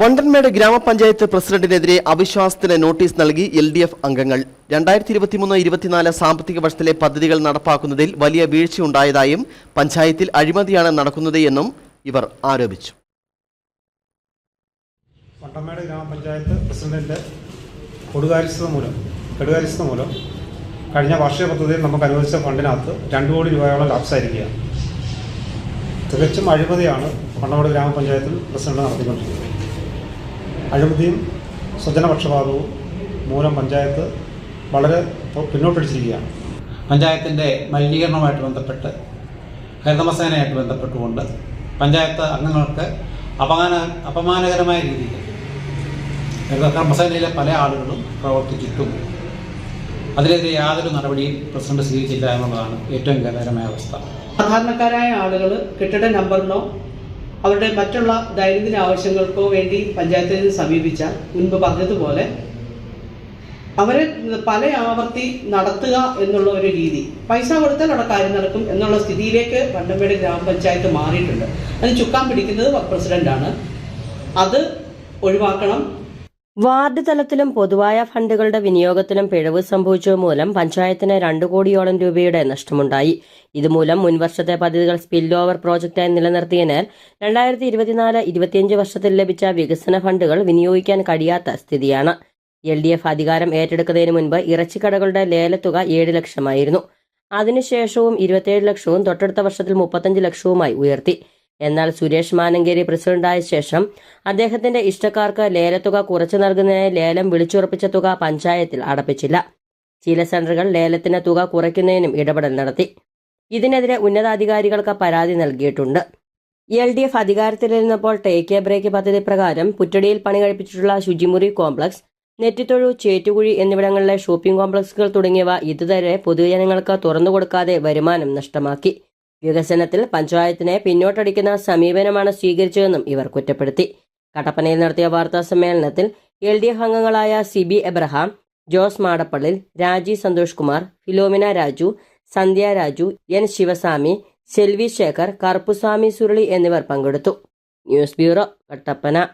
വണ്ടൻമേട് ഗ്രാമപഞ്ചായത്ത് പ്രസിഡന്റിനെതിരെ അവിശ്വാസത്തിന് നോട്ടീസ് നൽകി എൽ ഡി എഫ് അംഗങ്ങൾ. രണ്ടായിരത്തി ഇരുപത്തിമൂന്ന് ഇരുപത്തിനാല് സാമ്പത്തിക വർഷത്തിലെ പദ്ധതികൾ നടപ്പാക്കുന്നതിൽ വലിയ വീഴ്ചയുണ്ടായതായും പഞ്ചായത്തിൽ അഴിമതിയാണ് നടക്കുന്നത് എന്നും ഇവർ ആരോപിച്ചു. വണ്ടൻമേട് ഗ്രാമപഞ്ചായത്ത് പ്രസിഡന്റിന്റെ കൊടുകാരിസ്ഥത മൂലം കെടുകാരിസ്ഥത മൂലം കഴിഞ്ഞ വാർഷിക പദ്ധതിയിൽ നമുക്ക് അനുവദിച്ച ഫണ്ടിനകത്ത് രണ്ട് കോടി രൂപയോളം ലാപ്സായിരിക്കുകയാണ് തികച്ചും അഴിമതിയാണ് വണ്ടമേട് ഗ്രാമപഞ്ചായത്തിൽ പ്രസിഡന്റ് നടത്തിക്കൊണ്ടിരിക്കുന്നത്. അഴിമതിയും സ്വജനപക്ഷപാതവും മൂലം പഞ്ചായത്ത് വളരെ പിന്നോട്ടടിച്ചിരിക്കുകയാണ്. പഞ്ചായത്തിന്റെ മലിനീകരണവുമായിട്ട് ബന്ധപ്പെട്ട് ഹരിതമസേനയായിട്ട് ബന്ധപ്പെട്ടുകൊണ്ട് പഞ്ചായത്ത് അംഗങ്ങൾക്ക് അപമാന അപമാനകരമായ രീതിയിൽ ഹരിതകർമ്മസേനയിലെ പല ആളുകളും പ്രവർത്തിച്ചിട്ടും അതിനെതിരെ യാതൊരു നടപടിയും പ്രസിഡന്റ് സ്വീകരിച്ചില്ല എന്നുള്ളതാണ് ഏറ്റവും ഗതകരമായ അവസ്ഥ. സാധാരണക്കാരായ ആളുകൾ കെട്ടിട നമ്പറിനോ അവരുടെ മറ്റുള്ള ദൈനംദിന ആവശ്യങ്ങൾക്കോ വേണ്ടി പഞ്ചായത്തിൽ നിന്ന് സമീപിച്ചാൽ മുൻപ് പറഞ്ഞതുപോലെ അവരെ പല ആവർത്തി നടത്തുക എന്നുള്ള ഒരു രീതി പൈസ കൊടുത്താൽ അവിടെ കാര്യം നടക്കും എന്നുള്ള സ്ഥിതിയിലേക്ക് വണ്ടമ്പേട് ഗ്രാമപഞ്ചായത്ത് മാറിയിട്ടുണ്ട്. അത് ചുക്കാൻ പിടിക്കുന്നത് പ്രസിഡന്റാണ്. അത് ഒഴിവാക്കണം. വാർഡ് തലത്തിലും പൊതുവായ ഫണ്ടുകളുടെ വിനിയോഗത്തിലും പിഴവ് സംഭവിച്ചത് മൂലം പഞ്ചായത്തിന് രണ്ടു കോടിയോളം രൂപയുടെ നഷ്ടമുണ്ടായി. ഇതുമൂലം മുൻവർഷത്തെ പദ്ധതികൾ സ്പിൽ ഓവർ പ്രോജക്റ്റായി നിലനിർത്തിയതിനാൽ രണ്ടായിരത്തി ഇരുപത്തിനാല് ഇരുപത്തിയഞ്ച് വർഷത്തിൽ ലഭിച്ച വികസന ഫണ്ടുകൾ വിനിയോഗിക്കാൻ കഴിയാത്ത സ്ഥിതിയാണ്. എൽ ഡി എഫ് അധികാരം ഏറ്റെടുക്കുന്നതിന് മുൻപ് ഇറച്ചിക്കടകളുടെ ലേലത്തുക ഏഴ് ലക്ഷമായിരുന്നു. അതിനുശേഷവും ഇരുപത്തിയേഴ് ലക്ഷവും തൊട്ടടുത്ത വർഷത്തിൽ മുപ്പത്തഞ്ച് ലക്ഷവുമായി ഉയർത്തി. എന്നാൽ സുരേഷ് മാനങ്കേരി പ്രസിഡന്റായ ശേഷം അദ്ദേഹത്തിന്റെ ഇഷ്ടക്കാർക്ക് ലേലത്തുക കുറച്ചു നൽകുന്നതിനായി ലേലം വിളിച്ചുറപ്പിച്ച തുക പഞ്ചായത്തിൽ അടപ്പിച്ചില്ല. ചില സെന്ററുകൾ ലേലത്തിന് തുക കുറയ്ക്കുന്നതിനും ഇടപെടൽ നടത്തി. ഇതിനെതിരെ ഉന്നതാധികാരികൾക്ക് പരാതി നൽകിയിട്ടുണ്ട്. എൽ ഡി എഫ് അധികാരത്തിലിരുന്നപ്പോൾ ടേക്ക് എ ബ്രേക്ക് പദ്ധതി പ്രകാരം പുറ്റടിയിൽ പണി കഴിപ്പിച്ചിട്ടുള്ള ശുചിമുറി കോംപ്ലക്സ് നെറ്റിത്തൊഴു ചേറ്റുകുഴി എന്നിവിടങ്ങളിലെ ഷോപ്പിംഗ് കോംപ്ലക്സുകൾ തുടങ്ങിയവ ഇതുവരെ പൊതുജനങ്ങൾക്ക് തുറന്നുകൊടുക്കാതെ വരുമാനം നഷ്ടമാക്കി. വികസനത്തിൽ പഞ്ചായത്തിനെ പിന്നോട്ടടിക്കുന്ന സമീപനമാണ് സ്വീകരിച്ചതെന്നും ഇവർ കുറ്റപ്പെടുത്തി. കട്ടപ്പനയിൽ നടത്തിയ വാർത്താ സമ്മേളനത്തിൽ എൽ ഡി എഫ് അംഗങ്ങളായ C B Abraham Jose Madappallil Raji Santhosh Kumar Philomina Raju Sandhya Raju N Sivaswamy Selvi Sekhar Karuppuswamy Surali എന്നിവർ പങ്കെടുത്തു. News bureau Kattappana.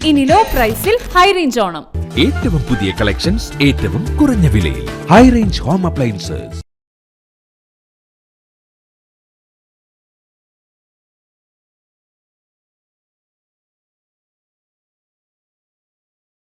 ഇനി ലോ പ്രൈസിൽ ഹൈ റേഞ്ച് ഓണം. ഏറ്റവും പുതിയ കളക്ഷൻസ് ഏറ്റവും കുറഞ്ഞ വിലയിൽ. High range home appliances.